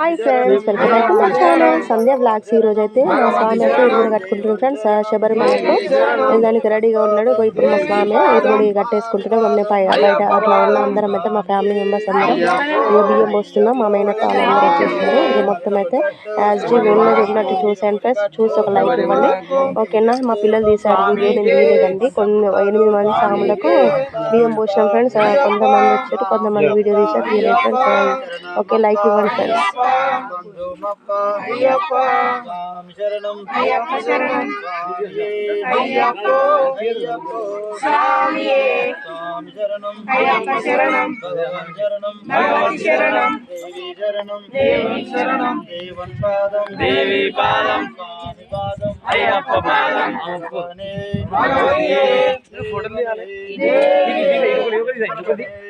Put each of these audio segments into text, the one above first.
Hi friends welcome back to my channel Sandhya blogs ఈ రోజు అయితే మా స్వామి అయితే ఇరుముడి కట్టుకుంటున్నాం ఫ్రెండ్స్ శబరిమలకు దానికి రెడీగా ఉన్నాడు. ఇప్పుడు మా స్వామి ఇరుముడి కట్టేసుకుంటున్నాం మమ్మీ పై బయట అట్లా ఉన్న అందరం అయితే మా ఫ్యామిలీ మెంబర్స్ అందరం ఇక బియ్యం పోస్తున్నాం. మా మేనత్త వాళ్ళందరూ వచ్చేస్తున్నారు. ఇక మొత్తం అయితే యాజ్ డీ ఉన్నది ఉన్నట్టు చూసాను ఫ్రెండ్స్ చూసి ఒక లైక్ ఇవ్వండి. ఓకేనా? మా పిల్లలు తీశారు వీడియో. నేను తీయలేదండి కొన్ని ఎనిమిది మంది సాములకు బియ్యం పోసినాం ఫ్రెండ్స్ కొంతమంది వచ్చారు కొంతమంది వీడియో తీశారు. ఫ్రెండ్స్ ఓకే లైక్ ఇవ్వండి ఫ్రెండ్స్ అయ్యప్ప స్వామి శరణం అయ్యప్ప శరణం అయ్యప్ప అయ్యప్ప స్వామి శరణం అయ్యప్ప శరణం భగవాన్ శరణం భగవతి శరణం దేవి శరణం దేవి శరణం దేవన్ పాదం దేవి పాదం స్వామి పాదం అయ్యప్ప పాదం అప్పనే భగవతియే మంచిగా కాదు శబరిమల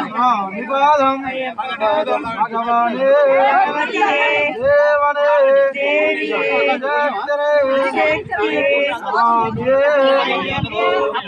స్వామి పాదం భగవానే దేవనే స్వామియే కట్టు ఇరుముడి కట్టు కట్టుం కట్టు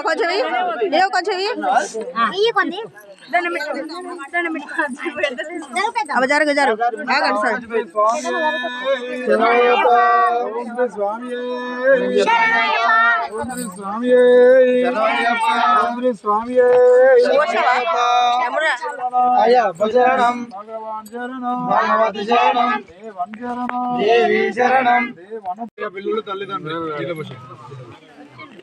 కొంచెం ఇయ్యి. ఏవో కొంచెం ఇయ్యి. ఇయ్యి కొన్ని అమ్మ జరుగు జరుగు భగవాన్ భగవతి శరణం. దేవన్ శరణం. దేవి శరణం. పిల్లలు తల్లిదండ్రులు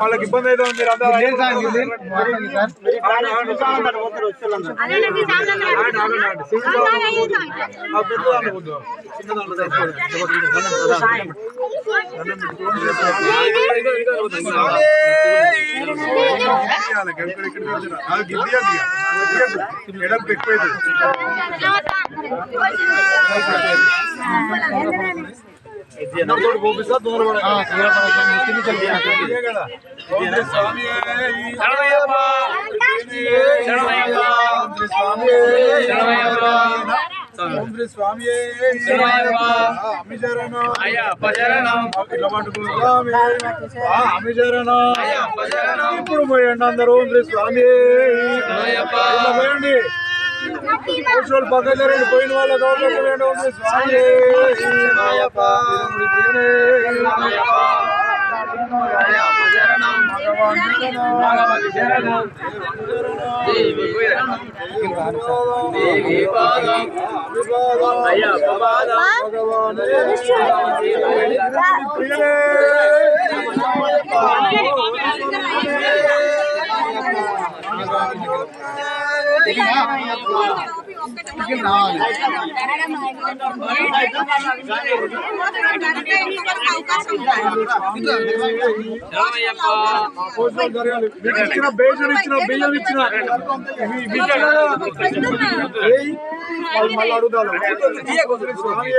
వాళ్ళకి ఇబ్బంది అయితే మీరు ఎడం ఎక్కువ స్వామి ఓం శ్రీ స్వామి అమ్మి శరణం స్వామి అమ్మి శరణం. ఇప్పుడు పోయండి అందరూ ఓం శ్రీ స్వామి. పోయండి. కూర్చోళ్ళు పక్కన జరగండి పోయిన వాళ్ళ గవర్నమెంట్ శ్రీ స్వామి. ఇచ్చిన బేజన్ ఇచ్చిన బియ్యం ఇచ్చిన మళ్ళీ అడుగుతాను స్వామి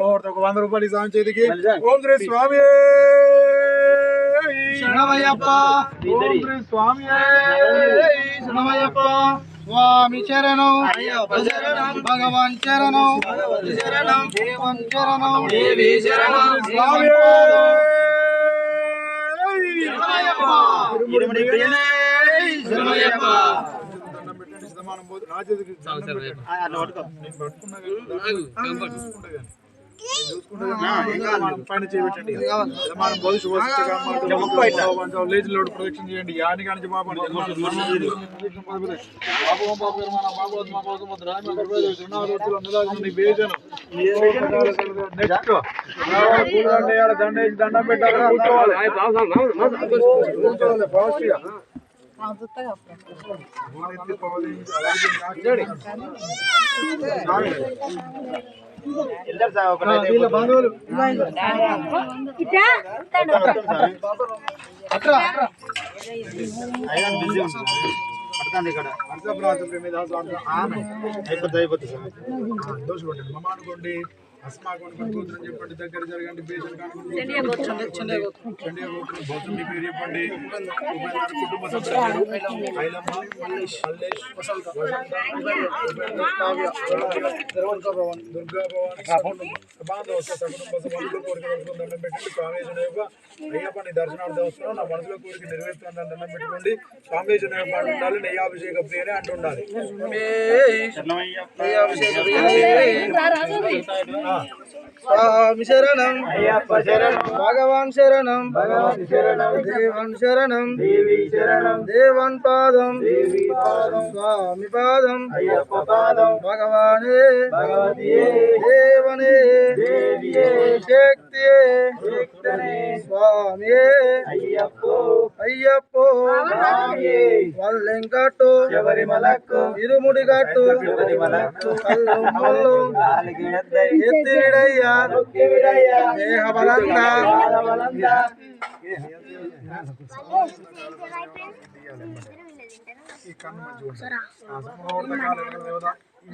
పోయి మొత్తం పోయి వంద రూపాయలు ఇస్తాం చేతికి ఓం శ్రీ స్వామి శరణమయ్యప్ప ఓం శ్రీ స్వామి శరణమయ్యప్ప స్వామి చరణం శరణం భగవాన్ చరణం శరణం దేవం శరణం దేవి శరణం స్వామి ఇరుముడి ప్రియనే శరణమయ్యప్ప దండం పెట్టండి శతమానం పోతే నా చేతికి దండం పెట్టండి. నేను పట్టుకున్నా పైన లోడ్ ప్రొడక్షన్ చేయండి యాని కానీ దండం పెట్టాలి అయిపోతుంది అయిపోతుంది దోషపట్టండి మమ్మ అనుకోండి అస్మాకోండి చెప్పండి దగ్గర జరగండి చండీ గోత్రం భోజనం మీ పేరు చెప్పండి ఉపేంద్ర కుటుంబ సభ్యులు ఐలమ్మ మల్లేష్ మల్లేష్ వసంత కావ్య దుర్గా భవన్ కోరిక దండం పెట్టండి అయ్యప్పని దర్శనార్థం వస్తున్నాం నా మనసులో కోరిక నెరవేరుతుందని దండం పెట్టుకోండి స్వామీజన యొక్క ఉండాలి నెయ్యాభిషేక ప్రియనే అంటుండాలి స్వామి శరణం. అయ్యప్ప శరణం. భగవాన్ శరణం. భగవాన్ శరణం. దేవన్ శరణం. దేవి శరణం. దేవన్ పాదం. దేవి పాదం. స్వామి పాదం. అయ్యప్ప పాదం. భగవానే. భగవతియే. దేవనే. దేవియే. శక్తియే శక్తనే స్వామియే అయ్యప్పో. అయ్యప్పో వల్లెంకట్టు శబరిమలకు ఇరుముడి గట్టు శబరిమలకు కల్లు ముల్లు ఎత్తివిడయ్యా. దేహ ఈ కన్ను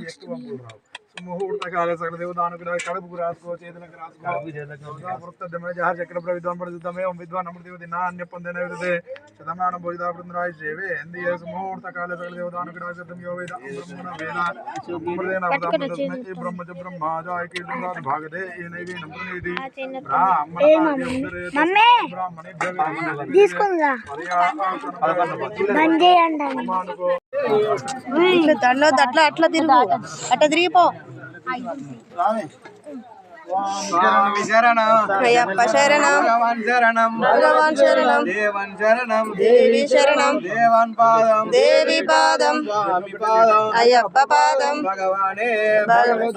ఎక్కువ పంపులు రావు సుముహూర్తకాల సకల దేవత అనుకున్న కడుపుకు రాసుకో చేతులకు రాసుకో. వృత్తమే జహర్ చక్ర పడుతుమే విద్వాన్ అమృత దేవత నా అన్య పొందిన విధతే శతమానం భోజితా బృందరాయ సేవే ఎంది సకల అనుకున్న శతం యో వేద భాగదే బ్రాహ్మణ తీసుకుందా బంద్ చేయండి. ఇట్లా దండవద్దు అట్లా అట్లా తిరుగు. అట్లా తిరిగిపో. శరణం అయ్యప్ప శరణం భగవాన్ శరణం భగవాన్ శరణం దేవన్ శరణం దేవి శరణం దేవన్ పాదం దేవి పాదం స్వామి పాదం అయ్యప్ప పాదం భగవానే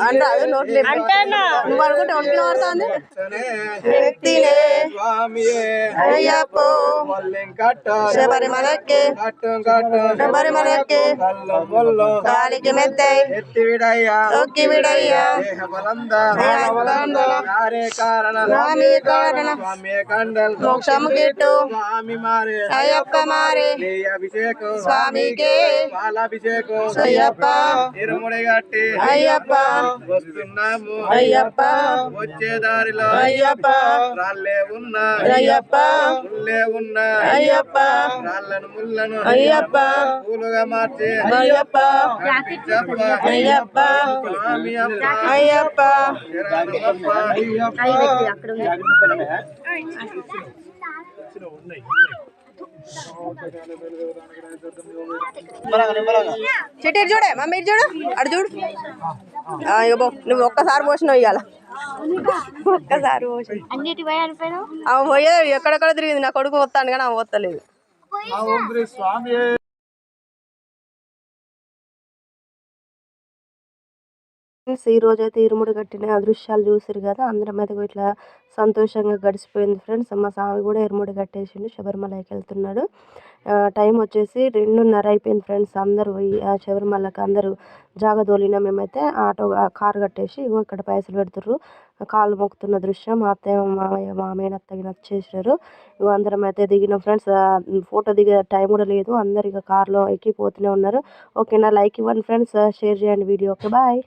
అంటారు నోట్లు అంటానా నువ్వు అనుకుంటే ఒంట్లో పడుతుంది భగవతనే వ్యక్తినే స్వామియే అయ్యప్ప మల్లెంకట్ట శబరిమలకి కట్టు కట్టు శబరిమలకి కల్లు ముల్లు కాలికి మెత్తై ఎత్తి విడయ్యా తొక్కి విడయ్యా దేహ బలంద స్వామి కారణ. మోక్షము గిట్టు. మారే. అయ్యప్ప మారే. స్వామికి వస్తున్నాము. అయ్యప్ప. వచ్చే దారిలో అయ్యప్ప. రాళ్ళే ఉన్నా. అయ్యప్ప. ముల్లే ఉన్నా. అయ్యప్ప. రాళ్ళను ముళ్ళను అయ్యప్ప. పూలుగా మార్చి. అయ్యప్ప. అయ్యప్ప. స్వామి అయ్యప్ప. చిట్టి చూడే మమ్మీ చూడు అటు చూడు. ఆ, ఇగో పో. నువ్వు ఒక్కసారి పోసినావు ఇవాళ ఒక్కసారి పోసి అన్నిటి పోయి ఎక్కడెక్కడ తిరిగింది నా కొడుకు వస్తాను కానీ ఆమె వస్తలేదు ఫ్రెండ్స్ ఈ రోజు అయితే ఇరుముడు కట్టిన దృశ్యాలు చూసారు కదా అందరం అయితే ఇట్లా సంతోషంగా గడిచిపోయింది ఫ్రెండ్స్. మా స్వామి కూడా ఇరుముడు కట్టేసిండు శబరిమలకి వెళ్తున్నాడు. ఆ, టైం వచ్చేసి రెండున్నర అయిపోయింది ఫ్రెండ్స్. అందరూ శబరిమలకి అందరూ జాగదోలిన మేమైతే ఆటో కారు కట్టేసి ఇగో ఇక్కడ పైసలు పెడుతుర్రు. కాళ్ళు మొక్కుతున్న దృశ్యం మా అత్తయ్య మామయ్య మామయ్య అత్తగిన నచ్చేసారు ఇగో అందరం అయితే దిగిన ఫ్రెండ్స్. ఫోటో దిగే టైం కూడా లేదు. అందరు ఇక కార్లో ఎక్కిపోతూనే ఉన్నారు. ఓకేనా? లైక్ ఇవ్వండి ఫ్రెండ్స్. షేర్ చేయండి వీడియో ఓకే బాయ్.